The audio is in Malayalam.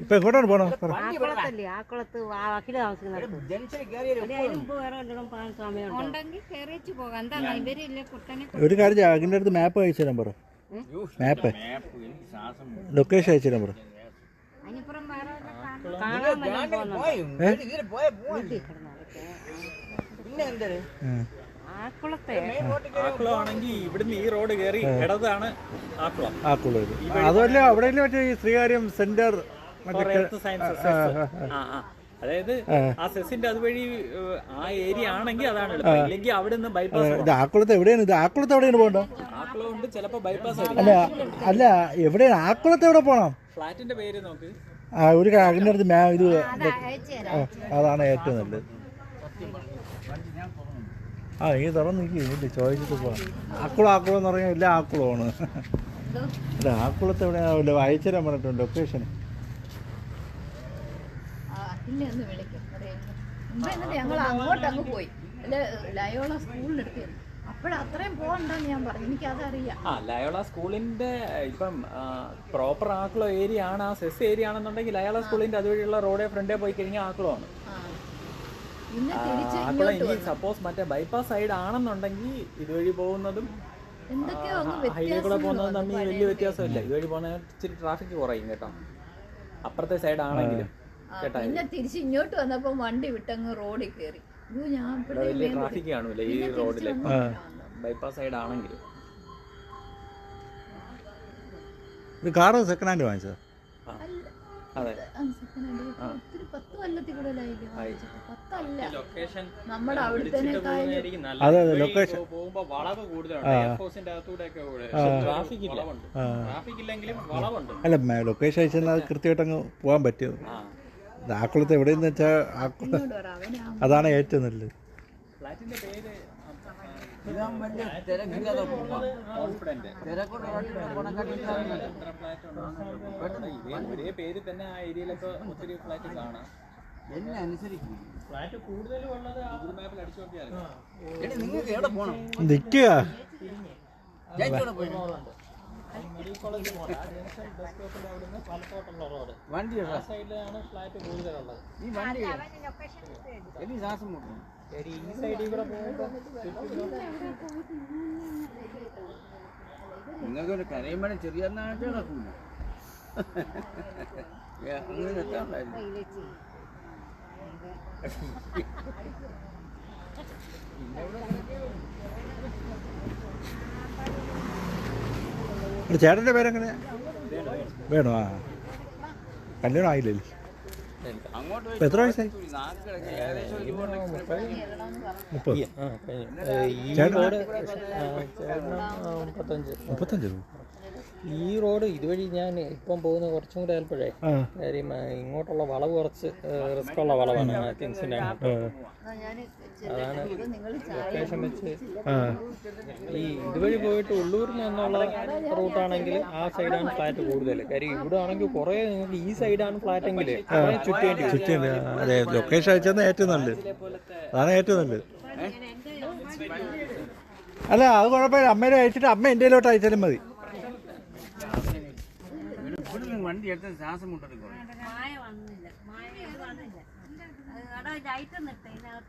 ഇപ്പൊ എങ്ങോട്ടാണ് പോണോ ആക്കുളത്തല്ലേ ആക്കുളത്ത് അഖില ഒരു കാര്യം അഖിലിന്റെ അടുത്ത് മാപ്പ് അയച്ചു തരാൻ പറ. മാപ്പ് ലൊക്കേഷൻ അയച്ചു തരാൻ പറ. പിന്നെ എന്തര്? ആക്കുളം ആണെങ്കിൽ ഇവിടുന്ന് ഈ റോഡ് കയറി ഇടതാണ് ആക്കുളം. ആക്കുള്ളത് അതുമല്ല അവിടെ മറ്റേ ഈ ശ്രീകാര്യം സെന്റർ മറ്റേ എർത്ത് സയൻസ് ആ, ആ. അതായത് ആ. സെസിന്റെ അതുവഴി ആ ഏരിയ ആണെങ്കിൽ അതാണ് ഇല്ലെങ്കിൽ അവിടെ നിന്ന് ബൈപ്പാസ് ഇത് ആക്കുളത്ത് എവിടെയാണ്? ഇത് ആക്കുളത്ത് എവിടെയാണ് പോകണ്ടോ ആക്കുളം ഉണ്ട് ചിലപ്പോ ബൈപ്പാസ് അല്ല അല്ല എവിടെയാണ്? ആക്കുളത്ത് എവിടെ പോകണം ഫ്ലാറ്റിന്റെ പേര് നോക്ക്. ആ ഒരു അതിന്റെ അടുത്ത് മാ ഇത് അതാണ് ഏറ്റവും നല്ലത്. ആ ഈ തുറന്ന് നിൽക്കില്ല ചോദിച്ചിട്ട് പോവാം. ആക്കുളം ആക്കുളം എന്ന് പറഞ്ഞാൽ ഇല്ല ആക്കുളമാണ്. അല്ല ആക്കുളത്ത് എവിടെയാണ് അയച്ചുതരാൻ പറഞ്ഞിട്ടുണ്ട് ലൊക്കേഷൻ ഞങ്ങൾ അങ്ങോട്ട് അങ്ങ് പോയി. ലയോള സ്കൂളിലെടുത്ത് അപ്പോഴത്രയും പോകണ്ടെന്ന് ഞാൻ പറഞ്ഞു. എനിക്കതറിയാം. ആ ലയോള സ്കൂളിന്റെ ഇപ്പം പ്രോപ്പർ ആക്കുളം ഏരിയ ആണ്. ആ സെസ് ഏരിയ ആണെന്നുണ്ടെങ്കിൽ ലയോള സ്കൂളിന്റെ അതുവഴിയുള്ള റോഡേ ഫ്രണ്ടേ പോയി കഴിഞ്ഞാൽ ആക്കുളമാണ്. ആക്കുളം ഇങ്ങോട്ട് ഇനി സപ്പോസ് മറ്റേ ബൈപ്പാസ് സൈഡ് ആണെന്നുണ്ടെങ്കിൽ ഇതുവഴി പോകുന്നതും ഹൈവേ കൂടെ പോകുന്നതും തമ്മിൽ വലിയ വ്യത്യാസമില്ല. ഇതുവഴി പോകുന്ന ഇച്ചിരി ട്രാഫിക് കുറയും കേട്ടോ. അപ്പുറത്തെ സൈഡ് ആണെങ്കിലും. പിന്നെ തിരിച്ച് ഇങ്ങോട്ട് വന്നപ്പോ വണ്ടി വിട്ടങ്ങ് റോഡിൽ കയറി വലിയ ട്രാഫിക് കാണൂല ഈ റോഡിൽ. ബൈപ്പാസ് സൈഡ് ആണെങ്കിലും. ഇത് കാറ് സെക്കൻഡ് ഹാൻഡ് വാങ്ങിച്ചത്. അതെ. ലൊക്കേഷൻ അതെ, അതെ. പോകുമ്പോ വളവ് ഇല്ലെങ്കിലും വളവുണ്ട്. അല്ല ലൊക്കേഷൻ അയച്ചാൽ അത് കൃത്യമായിട്ട് അങ്ങ് പോകാൻ പറ്റിയത് ആക്കുളത്ത് എവിടെയെന്ന് വെച്ചാൽ ആക്കുള അതാണ് ഏറ്റവും നല്ലത്. ഫ്ലാറ്റിന്റെ പേര് ഇതാൻ വലിയ തിരക്കില്ലാതെ ഒരേ പേര് തന്നെ ആ ഏരിയയിലൊക്കെ ഒത്തിരി ഫ്ലാറ്റ് കാണാം എന്നെ അനുസരിക്കും. ഫ്ലാറ്റ് കൂടുതലും ഉള്ളത് ഗൂഗിൾ മാപ്പിൽ അടിച്ചു നോക്കിയാൽ എടി നിങ്ങൾക്ക് എവിടെ പോണം? നിൽക്കുക. വണ്ടി കൂടുതലുള്ളത് ഈ വണ്ടി എടി ദാസം മുട്ടും ഈ സൈഡിൽ കൂടെ പോകുമ്പോൾ നിങ്ങൾക്ക് ഒരു കരയുമ്പോഴും ചെറിയ നാട്ടിൽ നടക്കൂല അങ്ങനെ എത്താണ്ടായിരുന്നു ചേട്ടന്റെ പേരെങ്ങനെ? വേണോ? ആ. കല്യാണം ഇപ്പൊ എത്ര വയസ്സായി? മുപ്പത്. ഈ റോഡ് മുപ്പത്തഞ്ച്. മുപ്പത്തഞ്ച് ഈ റോഡ് ഇതുവഴി ഞാൻ ഇപ്പം പോകുന്ന കുറച്ചും കൂടെ ആയപ്പോഴേ. കാര്യം ഇങ്ങോട്ടുള്ള വളവ് കുറച്ച് റിസ്ക് ഉള്ള വളവാണ് ആ കിങ്സിന്റെ അങ്ങോട്ട്. എന്നാ ഞാൻ അതാണ് നിങ്ങൾ ലൊക്കേഷൻ വെച്ച് ഈ ഇതുവഴി പോയിട്ട് ഉള്ളൂരിൽ നിന്നുള്ള റൂട്ടാണെങ്കിൽ ആ സൈഡാണ് ഫ്ലാറ്റ് കൂടുതൽ. കാര്യം ഇവിടെ ആണെങ്കിൽ കുറെ നിങ്ങൾക്ക് ഈ സൈഡാണ് ഫ്ലാറ്റ് എങ്കിൽ ചുറ്റേണ്ടി അതെ ലൊക്കേഷൻ അയച്ചാൽ ഏറ്റവും നല്ലത്. അതാണ് ഏറ്റവും നല്ലത്. അല്ല അത് കുഴപ്പമില്ല. അമ്മയുടെ അയച്ചിട്ട് അമ്മ എന്റെ അയച്ചാലും മതി. ഇവിടുന്ന് വണ്ടി എടുത്ത ശ്വാസം മുട്ടെടുക്കണം മായ വന്നില്ല. മായ വന്നില്ല. അത് അവിടെ ലൈറ്റ് നിർത്തി